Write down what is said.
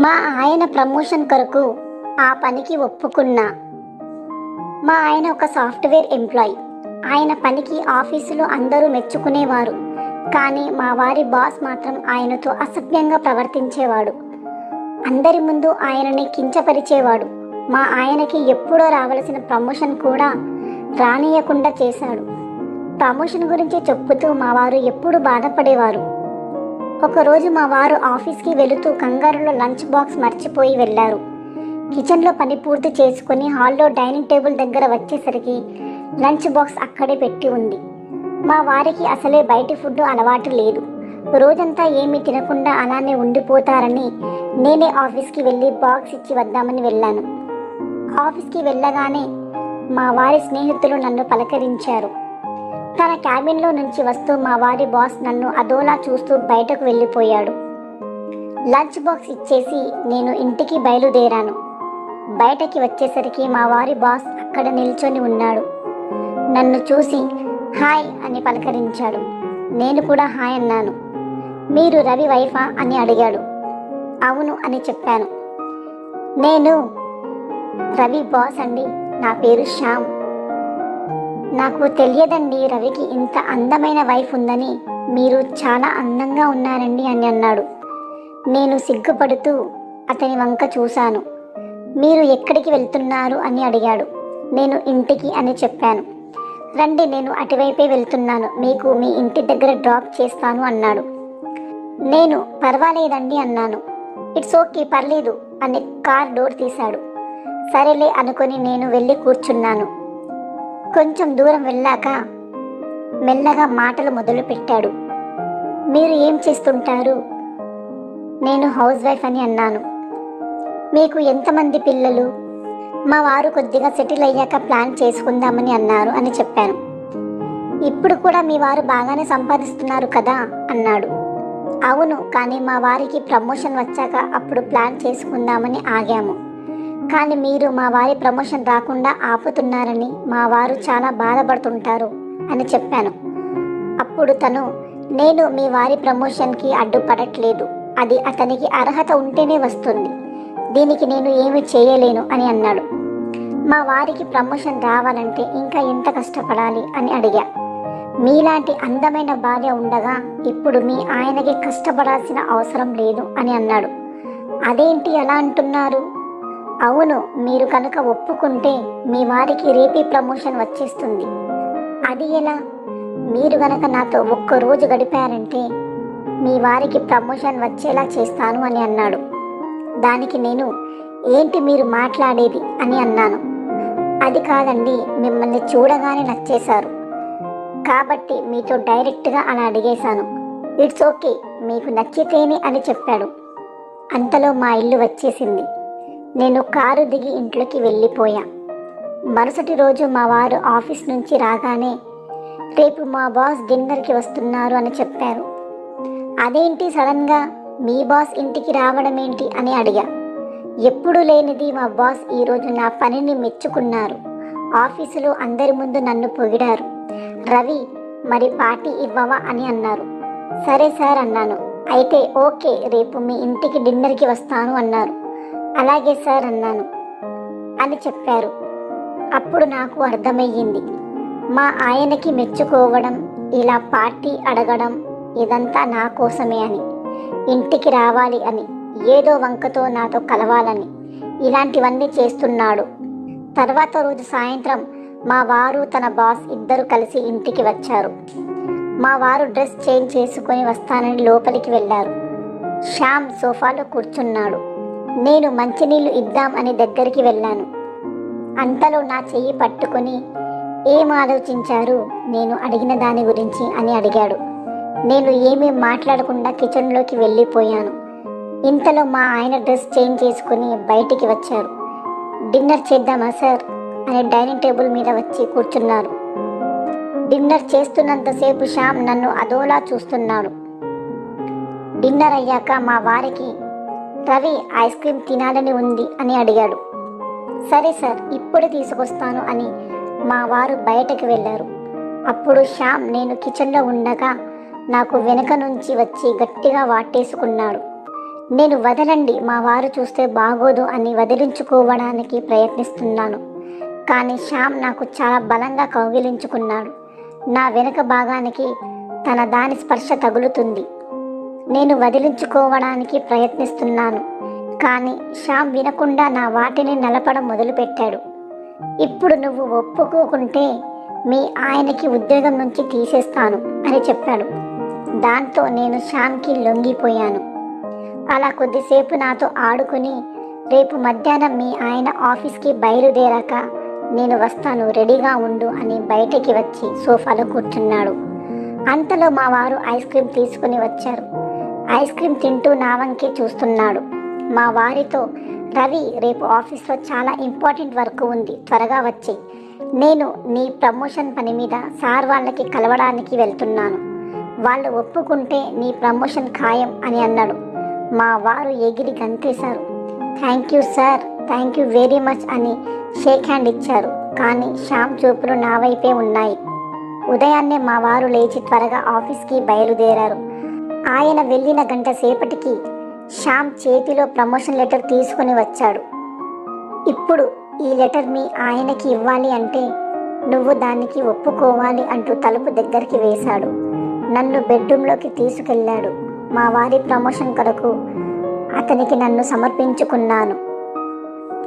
మా ఆయన ప్రమోషన్ కొరకు ఆ పనికి ఒప్పుకున్నా. మా ఆయన ఒక సాఫ్ట్వేర్ ఎంప్లాయ్. ఆయన పనికి ఆఫీసులో అందరూ మెచ్చుకునేవారు. కానీ మా వారి బాస్ మాత్రం ఆయనతో అసభ్యంగా ప్రవర్తించేవాడు. అందరి ముందు ఆయనని కించపరిచేవాడు. మా ఆయనకి ఎప్పుడో రావలసిన ప్రమోషన్ కూడా రానియకుండా చేశాడు. ప్రమోషన్ గురించి చెప్పుతూ మా వారు ఎప్పుడు బాధపడేవారు. ఒకరోజు మా వారు ఆఫీస్కి వెళుతూ కంగారులో లంచ్ బాక్స్ మర్చిపోయి వెళ్ళారు. కిచెన్లో పని పూర్తి చేసుకుని హాల్లో డైనింగ్ టేబుల్ దగ్గర వచ్చేసరికి లంచ్ బాక్స్ అక్కడే పెట్టి ఉంది. మా వారికి అసలే బయటి ఫుడ్ అలవాటు లేదు. రోజంతా ఏమీ తినకుండా అలానే ఉండిపోతారని నేనే ఆఫీస్కి వెళ్ళి బాక్స్ ఇచ్చి వద్దామని వెళ్ళాను. ఆఫీస్కి వెళ్ళగానే మా వారి స్నేహితులు నన్ను పలకరించారు. తన క్యాబిన్లో నుంచి వస్తూ మా వారి బాస్ నన్ను అదోలా చూస్తూ బయటకు వెళ్ళిపోయాడు. లంచ్ బాక్స్ ఇచ్చేసి నేను ఇంటికి బయలుదేరాను. బయటకి వచ్చేసరికి మా వారి బాస్ అక్కడ నిల్చొని ఉన్నాడు. నన్ను చూసి హాయ్ అని పలకరించాడు. నేను కూడా హాయ్ అన్నాను. మీరు రవి వైఫా? అని అడిగాడు. అవును అని చెప్పాను. నేను రవి బాస్ అండి. నా పేరు శ్యామ్. నాకు తెలియదండి రవికి ఇంత అందమైన వైఫ్ ఉందని. మీరు చాలా అందంగా ఉన్నారండి అని అన్నాడు. నేను సిగ్గుపడుతూ అతని వంక చూశాను. మీరు ఎక్కడికి వెళ్తున్నారు అని అడిగాడు. నేను ఇంటికి అని చెప్పాను. రండి నేను అటువైపే వెళ్తున్నాను. మీకు మీ ఇంటి దగ్గర డ్రాప్ చేస్తాను అన్నాడు. నేను పర్వాలేదండి అన్నాను. ఇట్స్ ఓకే పర్లేదు అని కార్ డోర్ తీశాడు. సరేలే అనుకొని నేను వెళ్ళి కూర్చున్నాను. కొంచెం దూరం వెళ్ళాక మెల్లగా మాటలు మొదలుపెట్టాడు. మీరు ఏం చేస్తుంటారు? నేను హౌస్ వైఫ్ అని అన్నాను. మీకు ఎంతమంది పిల్లలు? మా వారు కొద్దిగా సెటిల్ అయ్యాక ప్లాన్ చేసుకుందామని అన్నారు అని చెప్పాను. ఇప్పుడు కూడా మీ వారు బాగానే సంపాదిస్తున్నారు కదా? అన్నాడు. అవును కానీ మా వారికి ప్రమోషన్ వచ్చాక అప్పుడు ప్లాన్ చేసుకుందామని ఆగాము. కానీ మీరు మా వారి ప్రమోషన్ రాకుండా ఆపుతున్నారని మా వారు చాలా బాధపడుతుంటారు అని చెప్పాను. అప్పుడు తను నేను మీ వారి ప్రమోషన్కి అడ్డుపడట్లేదు. అది అతనికి అర్హత ఉంటేనే వస్తుంది. దీనికి నేను ఏమి చేయలేను అని అన్నాడు. మా వారికి ప్రమోషన్ రావాలంటే ఇంకా ఎంత కష్టపడాలి అని అడిగా. మీలాంటి అందమైన భార్య ఉండగా ఇప్పుడు మీ ఆయనకి కష్టపడాల్సిన అవసరం లేదు అని అన్నాడు. అదేంటి ఎలా అంటున్నారు? అవును మీరు కనుక ఒప్పుకుంటే మీ వారికి రేపీ ప్రమోషన్ వచ్చేస్తుంది. అది ఎలా? మీరు గనక నాతో ఒక్క రోజు గడిపారంటే మీ వారికి ప్రమోషన్ వచ్చేలా చేస్తాను అని అన్నాడు. దానికి నేను ఏంటి మీరు మాట్లాడేది అని అన్నాను. అది కాదండి మిమ్మల్ని చూడగానే నచ్చేశారు. కాబట్టి మీతో డైరెక్ట్గా అలా అడిగేశాను. ఇట్స్ ఓకే మీకు నచ్చితేనే అని చెప్పాడు. అంతలో మా ఇల్లు వచ్చేసింది. నేను కారు దిగి ఇంట్లోకి వెళ్ళిపోయా. మరుసటి రోజు మా వారు ఆఫీస్ నుంచి రాగానే రేపు మా బాస్ డిన్నర్కి వస్తున్నారు అని చెప్పారు. అదేంటి సడన్గా మీ బాస్ ఇంటికి రావడం ఏంటి అని అడిగా. ఎప్పుడు లేనిది మా బాస్ ఈరోజు నా పనిని మెచ్చుకున్నారు. ఆఫీసులో అందరి ముందు నన్ను పొగిడారు. రవి మరి పార్టీ ఇవ్వవా అని అన్నారు. సరే సార్ అన్నాను. అయితే ఓకే రేపు మీ ఇంటికి డిన్నర్కి వస్తాను అన్నారు. అలాగే సార్ అన్నాను. అని చెప్పారు. అప్పుడు నాకు అర్థమయ్యింది. మా ఆయనకి మెచ్చుకోవడం ఇలా పార్టీ అడగడం ఇదంతా నా కోసమే అని. ఇంటికి రావాలి అని ఏదో వంకతో నాతో కలవాలని ఇలాంటివన్నీ చేస్తున్నాడు. తర్వాత రోజు సాయంత్రం మా వారు తన బాస్ ఇద్దరు కలిసి ఇంటికి వచ్చారు. మా వారు డ్రెస్ చేంజ్ చేసుకొని వస్తానని లోపలికి వెళ్ళారు. శ్యామ్ సోఫాలో కూర్చున్నాడు. నేను మంచినీళ్ళు ఇద్దాం అని దగ్గరికి వెళ్ళాను. అంతలో నా చెయ్యి పట్టుకొని ఏం ఆలోచించారు? నేను అడిగిన దాని గురించి అని అడిగాడు. నేను ఏమీ మాట్లాడకుండా కిచెన్లోకి వెళ్ళిపోయాను. ఇంతలో మా ఆయన డ్రెస్ చేంజ్ చేసుకుని బయటికి వచ్చారు. డిన్నర్ చేద్దామా సార్? అని డైనింగ్ టేబుల్ మీద వచ్చి కూర్చున్నారు. డిన్నర్ చేస్తున్నంతసేపు శ్యామ్ నన్ను అదోలా చూస్తున్నాడు. డిన్నర్ అయ్యాక మా వారికి రవి ఐస్ క్రీమ్ తినాలని ఉంది అని అడిగాడు. సరే సార్ ఇప్పుడు తీసుకొస్తాను అని మా వారు బయటకు వెళ్ళారు. అప్పుడు శ్యామ్ నేను కిచెన్లో ఉండగా నాకు వెనుక నుంచి వచ్చి గట్టిగా వాటేసుకున్నాడు. నేను వదలండి మా వారు చూస్తే బాగోదు అని వదిలించుకోవడానికి ప్రయత్నిస్తున్నాను. కానీ శ్యామ్ నాకు చాలా బలంగా కౌగిలించుకున్నాడు. నా వెనుక భాగానికి తన దాని స్పర్శ తగులుతుంది. నేను వదిలించుకోవడానికి ప్రయత్నిస్తున్నాను కానీ శ్యామ్ వినకుండా నా వాటిని నలపడం మొదలుపెట్టాడు. ఇప్పుడు నువ్వు ఒప్పుకోకుంటే మీ ఆయనకి ఉద్యోగం నుంచి తీసేస్తాను అని చెప్పాడు. దాంతో నేను శ్యామ్కి లొంగిపోయాను. అలా కొద్దిసేపు నాతో ఆడుకుని రేపు మధ్యాహ్నం మీ ఆయన ఆఫీస్కి బయలుదేరాక నేను వస్తాను రెడీగా ఉండు అని బయటికి వచ్చి సోఫాలో కూర్చున్నాడు. అంతలో మా వారు ఐస్ క్రీమ్ తీసుకుని వచ్చారు. ఐస్ క్రీమ్ తింటూ నా వంకే చూస్తున్నాడు. మా వారితో రవి రేపు ఆఫీస్లో చాలా ఇంపార్టెంట్ వర్క్ ఉంది త్వరగా వచ్చి నేను నీ ప్రమోషన్ పని మీద సార్ వాళ్ళకి కలవడానికి వెళ్తున్నాను. వాళ్ళు ఒప్పుకుంటే నీ ప్రమోషన్ ఖాయం అని అన్నాడు. మా వారు ఎగిరి గంతేశారు. Thank you sir thank you very much అని షేక్ హ్యాండ్ ఇచ్చారు. కానీ శ్యామ్ చూపులు నా వైపే ఉన్నాయి. ఉదయాన్నే మా వారు లేచి త్వరగా ఆఫీస్కి బయలుదేరారు. ఆయన వెళ్ళిన గంట సేపటికి శ్యామ్ చేతిలో ప్రమోషన్ లెటర్ తీసుకుని వచ్చాడు. ఇప్పుడు ఈ లెటర్ మీ ఆయనకి ఇవ్వాలి అంటే నువ్వు దానికి ఒప్పుకోవాలి అంటూ తలుపు దగ్గరికి వేశాడు. నన్ను బెడ్రూమ్లోకి తీసుకెళ్ళాడు మా వారి ప్రమోషన్ కొరకు అతనికి నన్ను సమర్పించుకున్నాను.